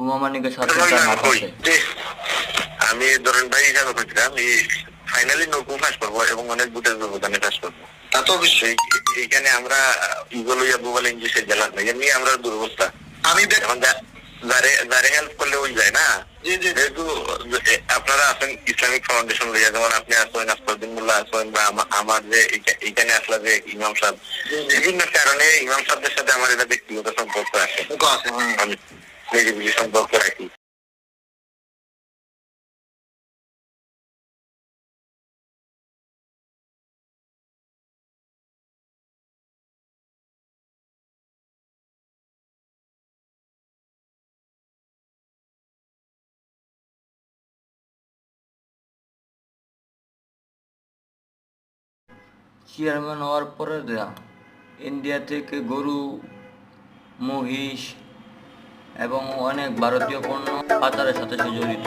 মানিকের সাথে তার হাত আছে। আমি ধরেন ভাই হিসাবে করছিলাম এই ফাইনালি নৌকু ফাঁস করব এবং অনেক বুটের ব্যবধানে ফাঁস করব। তা তো অবশ্যই এইখানে আমরা ইগল ইয়া বুবাল ইঞ্জিসের জেলা নাই এমনি আমরা দুরবস্থা। আমি এখন যারে যারে হেল্প করলে ওই যায় না? জি জি। যেহেতু আপনারা আছেন ইসলামিক ফাউন্ডেশন লইয়া যেমন আপনি আসবেন আসফাউদ্দিন মোল্লা আসবেন বা আমার যে এইখা- এইখানে আসলা যে ইমাম সাহেব বিভিন্ন কারণে ইমাম সাহেবদের সাথে আমার এটা ব্যক্তিগত সম্পর্ক আছে। মুখ আছে হুম। আমি নিরিবিলি সম্পর্ক রাখি চেয়ারম্যান হওয়ার পরে দেয়া ইন্ডিয়া থেকে গরু মহিষ এবং অনেক ভারতীয় পণ্য পাচারের সাথে সে জড়িত